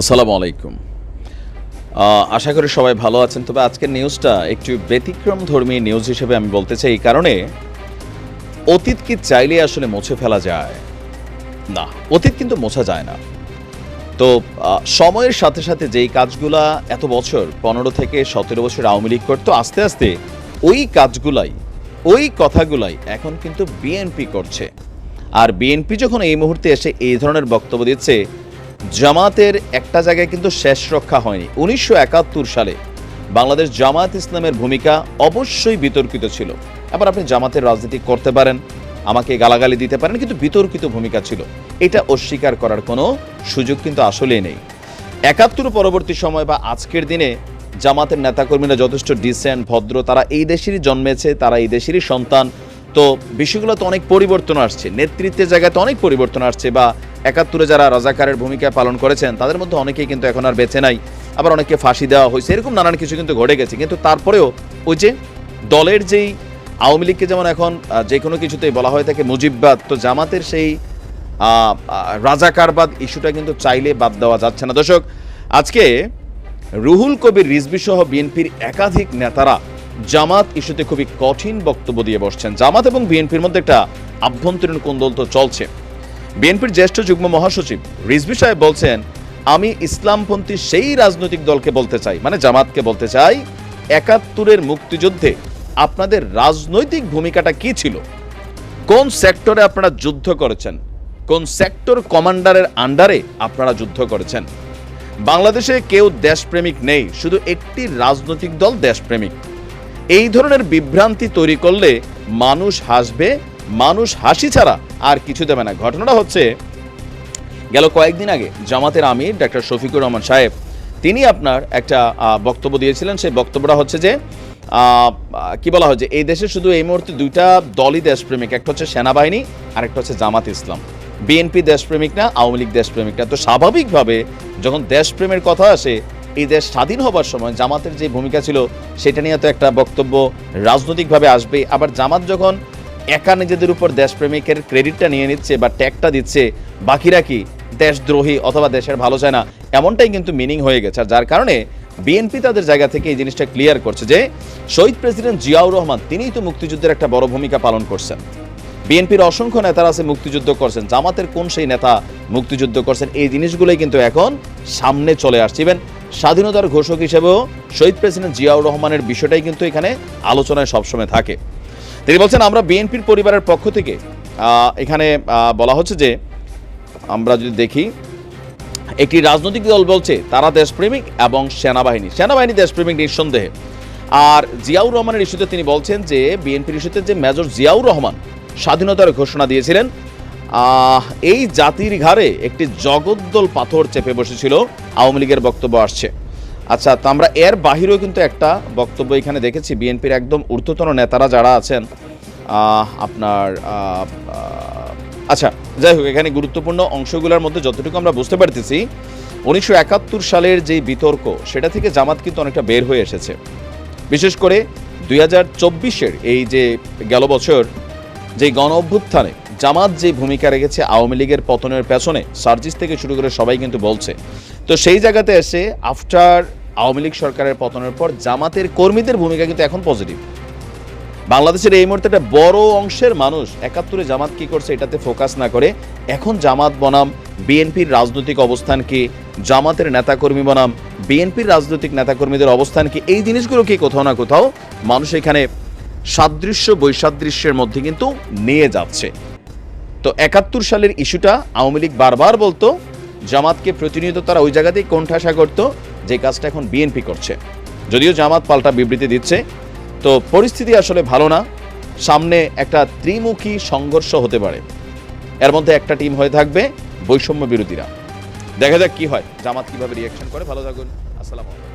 আসসালামু আলাইকুম। আশা করি সবাই ভালো আছেন, তবে আজকের নিউজটা একটু ব্যতিক্রম ধর্মী নিউজ হিসেবে আমি বলতে চাই এই কারণে, অতীত কি চাইলে আসলে মুছে ফেলা যায়? না, অতীত কিন্তু মোছা যায় না। তো সময়ের সাথে সাথে যেই কাজগুলা এত বছর, পনেরো থেকে সতেরো বছর আওয়ামী লীগ করতো, আস্তে আস্তে ওই কাজগুলাই, ওই কথাগুলাই এখন কিন্তু বিএনপি করছে। আর বিএনপি যখন এই মুহূর্তে এসে এই ধরনের বক্তব্য দিচ্ছে জামাতের একটা জায়গায় কিন্তু শেষ রক্ষা হয়নি। উনিশশো একাত্তর সালে বাংলাদেশ জামাত ইসলামের ভূমিকা অবশ্যই বিতর্কিত ছিল। আবার আপনি জামাতের রাজনীতি করতে পারেন, আমাকে গালাগালি দিতে পারেন, কিন্তু বিতর্কিত ভূমিকা ছিল। এটা অস্বীকার করার কোনো সুযোগ কিন্তু আসলেই নেই। একাত্তর পরবর্তী সময় বা আজকের দিনে জামাতের নেতাকর্মীরা যথেষ্ট ডিসেন্ট ভদ্র, তারা এই দেশেরই জন্মেছে, তারা এই দেশেরই সন্তান। তো বিষয়গুলো তো অনেক পরিবর্তন আসছে, নেতৃত্বের জায়গায় তো অনেক পরিবর্তন আসছে বা একাত্তরে যারা রাজাকারের ভূমিকা পালন করেছেন, তাদের মধ্যে অনেকেই কিন্তু এখন আর বেঁচে নাই। আবার অনেককে ফাঁসি দেওয়া হয়েছে, এরকম নানান কিছু কিন্তু ঘটে গেছে। কিন্তু তারপরেও ওই যে দলের যেই আওয়ামী লীগকে যেমন এখন যে কোনো কিছুতেই বলা হয়ে থাকে মুজিববাদ, তো জামাতের সেই রাজাকারবাদ ইস্যুটা কিন্তু চাইলে বাদ দেওয়া যাচ্ছে না। দর্শক, আজকে রুহুল কবির রিজবি সহ বিএনপির একাধিক নেতারা জামাত ইস্যুতে খুবই কঠিন বক্তব্য দিয়ে বসছেন। জামাত এবং বিএনপির মধ্যে একটা আভ্যন্তরীণ কোন্দল তো চলছে। বিএনপির জ্যেষ্ঠ যুগ্ম মহাসচিব রিজভি সাহেব বলছেন, আমি ইসলামপন্থী সেই রাজনৈতিক দলকে বলতে চাই মানে জামাতকে বলতে চাই, একাত্তরের মুক্তিযুদ্ধে আপনাদের রাজনৈতিক ভূমিকাটা কি ছিল? কোন সেক্টরে আপনারা যুদ্ধ করেছেন? কোন সেক্টর কমান্ডারের আন্ডারে আপনারা যুদ্ধ করেছেন? বাংলাদেশে কেউ দেশপ্রেমিক নেই, শুধু একটি রাজনৈতিক দল দেশপ্রেমিক। এই ধরনের বিভ্রান্তি তৈরি করলে মানুষ হাসবে, মানুষ হাসি ছাড়া আর কিছু দেবে না। ঘটনাটা হচ্ছে, গেল কয়েকদিন আগে জামাতের আমির ডাক্তার শফিকুর রহমান সাহেব, তিনি আপনার একটা বক্তব্য দিয়েছিলেন। সেই বক্তব্যটা হচ্ছে যে কি বলা হয় যে, এই দেশে শুধু এই মুহূর্তে দুইটা দলই দেশপ্রেমিক, একটা হচ্ছে সেনাবাহিনী আর একটা হচ্ছে জামাত ইসলাম। বিএনপি দেশপ্রেমিক না, আওয়ামী লীগ দেশপ্রেমিক না। তো স্বাভাবিকভাবে যখন দেশপ্রেমের কথা আসে, এই দেশ স্বাধীন হবার সময় জামাতের যে ভূমিকা ছিল, সেটা নিয়ে তো একটা বক্তব্য রাজনৈতিকভাবে আসবে আবার জামাত যখন একা নিজেদের উপর দেশপ্রেমিকের ক্রেডিটটা নিয়ে নিচ্ছে বা ট্যাগটা দিচ্ছে, বাকিরা কি দেশদ্রোহী অথবা দেশের ভালো চায় না? এমনটাই কিন্তু মিনিং হয়ে গেছে। আর যার কারণে বিএনপি তাদের জায়গা থেকে এই জিনিসটা ক্লিয়ার করছে যে, শহীদ প্রেসিডেন্ট জিয়াউর রহমান, তিনিই তো মুক্তিযুদ্ধের একটা বড় ভূমিকা পালন করছেন। বিএনপির অসংখ্য নেতারা আছে মুক্তিযুদ্ধ করছেন। জামাতের কোন সেই নেতা মুক্তিযুদ্ধ করছেন, এই জিনিসগুলোই কিন্তু এখন সামনে চলে আসছে। ইভেন স্বাধীনতার ঘোষক হিসেবেও শহীদ প্রেসিডেন্ট জিয়াউর রহমানের বিষয়টাই কিন্তু এখানে আলোচনায় সবসময় থাকে। তিনি বলছেন, আমরা বিএনপির পরিবারের পক্ষ থেকে এখানে বলা হচ্ছে যে, আমরা যদি দেখি, একটি রাজনৈতিক দল বলছে, তারা দেশপ্রেমিক এবং সেনাবাহিনী। সেনাবাহিনী দেশপ্রেমিক নিঃসন্দেহে। আর জিয়াউর রহমানের ইস্যুতে তিনি বলছেন যে, বিএনপির ইস্যুতে যে মেজর জিয়াউর রহমান স্বাধীনতার ঘোষণা দিয়েছিলেন এই জাতির ঘাড়ে একটি জগদ্দল পাথর চেপে বসেছিল, আওয়ামী লীগের বক্তব্য আসছে। আচ্ছা তো আমরা এর বাহিরেও কিন্তু একটা বক্তব্য এখানে দেখেছি। বিএনপির একদম ঊর্ধ্বতন নেতারা যারা আছেন আপনার আচ্ছা যাই হোক, এখানে গুরুত্বপূর্ণ অংশগুলোর মধ্যে যতটুকু আমরা বুঝতে পারতেছি, উনিশশো একাত্তর সালের যে বিতর্ক, সেটা থেকে জামাত কিন্তু অনেকটা বের হয়ে এসেছে। বিশেষ করে দুই হাজার চব্বিশের এই যে গেল বছর, যে গণ অভ্যুত্থানে জামাত যে ভূমিকা রেখেছে আওয়ামী লীগের পতনের পেছনে, সার্জিস থেকে শুরু করে সবাই কিন্তু বলছে। তো সেই জায়গাতে এসে আফটার আওয়ামী লীগ সরকারের পতনের পর জামাতের কর্মীদের ভূমিকা কিন্তু এখন পজিটিভ বাংলাদেশের এই মুহূর্তে একটা বড় অংশের মানুষ একাত্তরে জামাত কি করছে এটাতে ফোকাস না করে, এখন জামাত বনাম, বিএনপির রাজনৈতিক অবস্থান কি, জামাতের নেতাকর্মী বনাম, বিএনপির রাজনৈতিক নেতাকর্মীদের অবস্থান কি, এই জিনিসগুলোকে কোথাও না কোথাও মানুষ এখানে সাদৃশ্য, বৈসাদৃশ্যের মধ্যে কিন্তু নিয়ে যাচ্ছে। তো একাত্তর সালের ইস্যুটা আওয়ামী লীগ বারবার বলতো জামাতকে প্রতিনিয়ত তারা ওই জায়গাতেই কোণঠাসা করত যে কাজটা এখন বিএনপি করছে। যদিও জামাত পাল্টা বিবৃতি দিচ্ছে, তো পরিস্থিতি আসলে ভালো না। সামনে একটা ত্রিমুখী সংঘর্ষ হতে পারে। এর মধ্যে একটা টিম হয়ে থাকবে বৈষম্য বিরোধীরা। দেখা যাক কি হয়। জামাত কীভাবে রিয়াকশন করে। ভালো থাকুন। আসসালামু আলাইকুম।